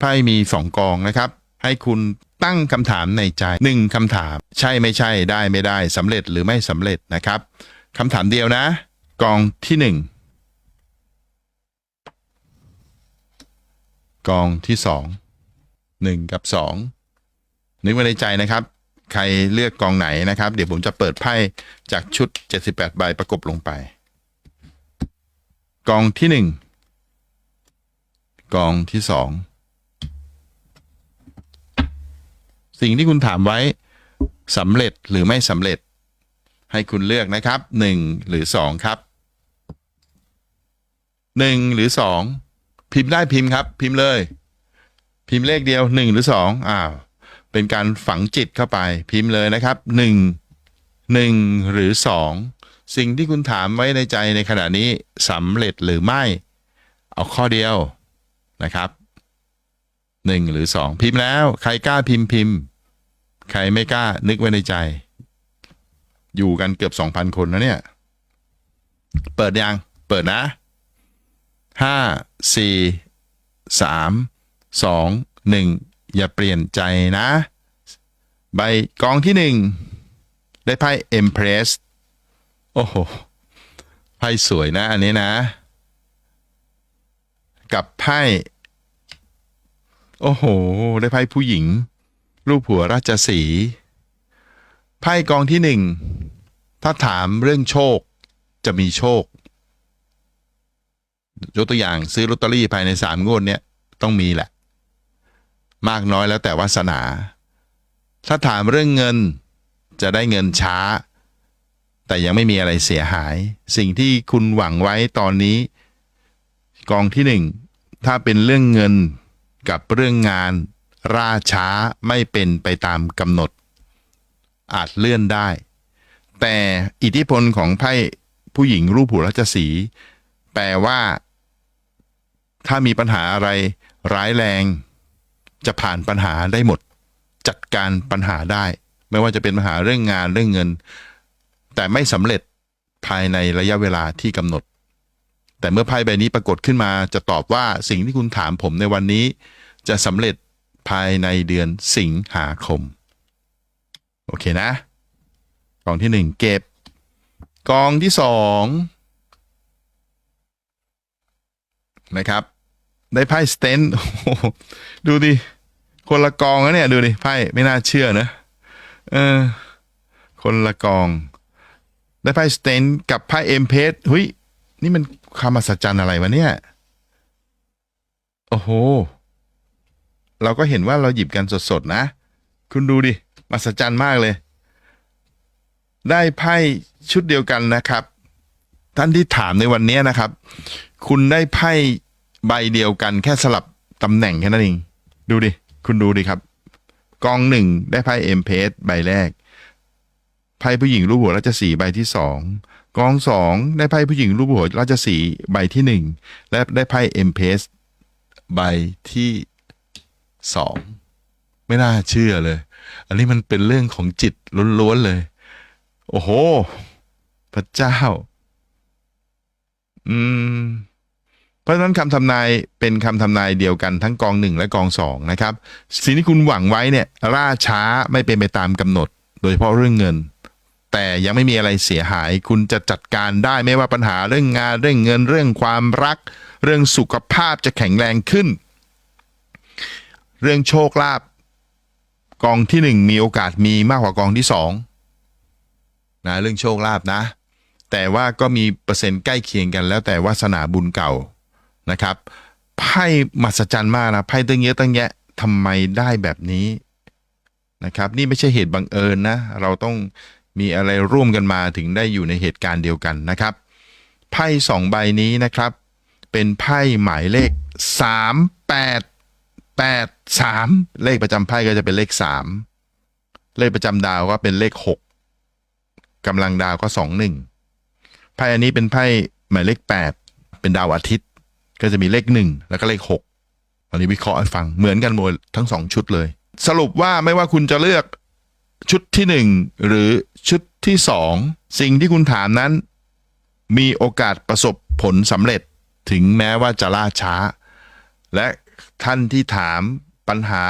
ไพ่มี 2 กองนะครับ ให้คุณตั้งคำถามในใจ 1 คำถาม ใช่ไม่ใช่ได้ไม่ได้สำเร็จหรือไม่สำเร็จนะครับคำถามเดียวนะ กองที่ 1 กองที่ 2 1 กับ 2 นึกไว้ในใจนะครับ ใครเลือกกองไหนนะครับ เดี๋ยวผมจะเปิดไพ่จากชุด 78 ใบประกบลงไป กองที่ 1 กองที่ 2 สิ่งที่คุณถามไว้สำเร็จหรือไม่สำเร็จ ให้คุณเลือกนะครับหนึ่งหรือสองครับหนึ่งหรือสองพิมพ์ได้พิมพ์ครับ พิมพ์เลย พิมพ์เลขเดียวหนึ่งหรือสองอ้าวเป็นการฝังจิตเข้าไปพิมพ์เลยนะครับหนึ่งหนึ่งหรือสองสิ่งที่คุณถามไว้ในใจในขณะนี้สำเร็จหรือไม่ เอาข้อเดียวนะครับหนึ่งหรือสองพิมพ์แล้ว ใครกล้าพิมพ์พิมพ์ ใครไม่กล้านึกไว้ในใจ อยู่กันเกือบสองพันคนนะเนี่ย เปิดยัง เปิดนะห้าสี่สามสองหนึ่งอย่าเปลี่ยนใจนะ ใบกองที่หนึ่งได้ไพ่ Empress โอ้โห ไพ่สวยนะ อันนี้นะ กับไพ่ โอ้โห ได้ไพ่ผู้หญิง รูปหัวราชสีไพ่กองที่หนึ่งถ้าถามเรื่องโชคจะมีโชค ยกตัวอย่างซื้อลอตเตอรี่ภายในสามงวดเนี้ยต้องมีแหละ มากน้อยแล้วแต่วาสนา ถ้าถามเรื่องเงินจะได้เงินช้า แต่ยังไม่มีอะไรเสียหาย สิ่งที่คุณหวังไว้ตอนนี้ กองที่หนึ่งถ้าเป็นเรื่องเงินกับเรื่องงาน ล่าช้าไม่เป็นไปตามกำหนด อาจเลื่อนได้ แต่อิทธิพลของไพ่ผู้หญิงรูปหัวราชสี แปลว่า ถ้ามีปัญหาอะไรร้ายแรง จะผ่านปัญหาได้หมด จัดการปัญหาได้ ไม่ว่าจะเป็นปัญหาเรื่องงานเรื่องเงิน แต่ไม่สำเร็จภายในระยะเวลาที่กำหนด แต่เมื่อไพ่ใบนี้ปรากฏขึ้นมา จะตอบว่าสิ่งที่คุณถามผมในวันนี้ จะสำเร็จ ภายในเดือนสิงหาคม โอเคนะ กองที่หนึ่งเก็บ กองที่สองนะครับ ได้ไพ่สเตนดูดิ คนละกองนะเนี่ย ดูดิไพ่ไม่น่าเชื่อนะเออคนละกอง ได้ไพ่สเตนกับไพ่เอ็มเพสหุยนี่มันความมหัศจรรย์อะไรวะเนี่ย โอ้โห เราก็เห็นว่าเราหยิบกันสดๆนะ คุณดูดิมหัศจรรย์มากเลย ได้ไพ่ชุดเดียวกันนะครับ ท่านที่ถามในวันนี้นะครับ คุณได้ไพ่ใบเดียวกัน แค่สลับตำแหน่งแค่นั้นเองดูดิ คุณดูดิครับ กองหนึ่งได้ไพ่เอ็มเพสใบแรก ไพ่ผู้หญิงรูปหัวราชสีใบที่สองกองสองได้ไพ่ผู้หญิงรูปหัวราชสีใบที่หนึ่งและได้ไพ่เอ็มเพสใบที่ สองไม่น่าเชื่อเลย อันนี้มันเป็นเรื่องของจิตล้วนๆเลย โอ้โห พระเจ้า อืม เพราะฉะนั้นคำทำนายเป็นคำทำนายเดียวกันทั้งกองหนึ่งและกองสองนะครับ สิ่งที่คุณหวังไว้เนี่ยล่าช้าไม่เป็นไปตามกำหนด โดยเฉพาะเรื่องเงิน แต่ยังไม่มีอะไรเสียหาย คุณจะจัดการได้ไม่ว่าปัญหาเรื่องงานเรื่องเงินเรื่องความรัก เรื่องสุขภาพจะแข็งแรงขึ้น เรื่องโชคลาภกองที่หนึ่งมีโอกาสมีมากกว่ากองที่สองนะเรื่องโชคลาภนะ แต่ว่าก็มีเปอร์เซ็นต์ใกล้เคียงกัน แล้วแต่วาสนาบุญเก่านะครับไพ่มหัศจรรย์มากนะไพ่ตั้งเยอะตั้งแยะทำไมได้แบบนี้นะครับ นี่ไม่ใช่เหตุบังเอิญนะ เราต้องมีอะไรร่วมกันมาถึงได้อยู่ในเหตุการณ์เดียวกันนะครับไพ่สองใบนี้นะครับ เป็นไพ่หมายเลขสาม แปดสามเลขประจำไพ่ก็จะเป็นเลขสามเลขประจำดาวก็เป็นเลขหกกำลังดาวก็สองหนึ่งไพ่อันนี้เป็นไพ่หมายเลขแปดเป็นดาวอาทิตย์ ก็จะมีเลขหนึ่งแล้วก็เลขหกอันนี้วิเคราะห์ให้ฟังเหมือนกันหมดทั้งสองชุดเลย สรุปว่าไม่ว่าคุณจะเลือกชุดที่หนึ่งหรือชุดที่สองสิ่งที่คุณถามนั้น มีโอกาสประสบผลสำเร็จถึงแม้ว่าจะล่าช้า และ ท่านที่ถามปัญหา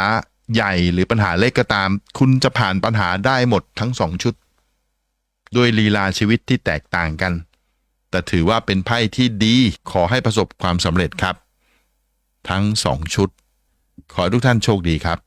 ใหญ่หรือปัญหาเล็กก็ตาม คุณจะผ่านปัญหาได้หมดทั้งสองชุด ด้วยลีลาชีวิตที่แตกต่างกัน แต่ถือว่าเป็นไพ่ที่ดีขอให้ประสบความสำเร็จครับ ทั้งสองชุด ขอทุกท่านโชคดีครับ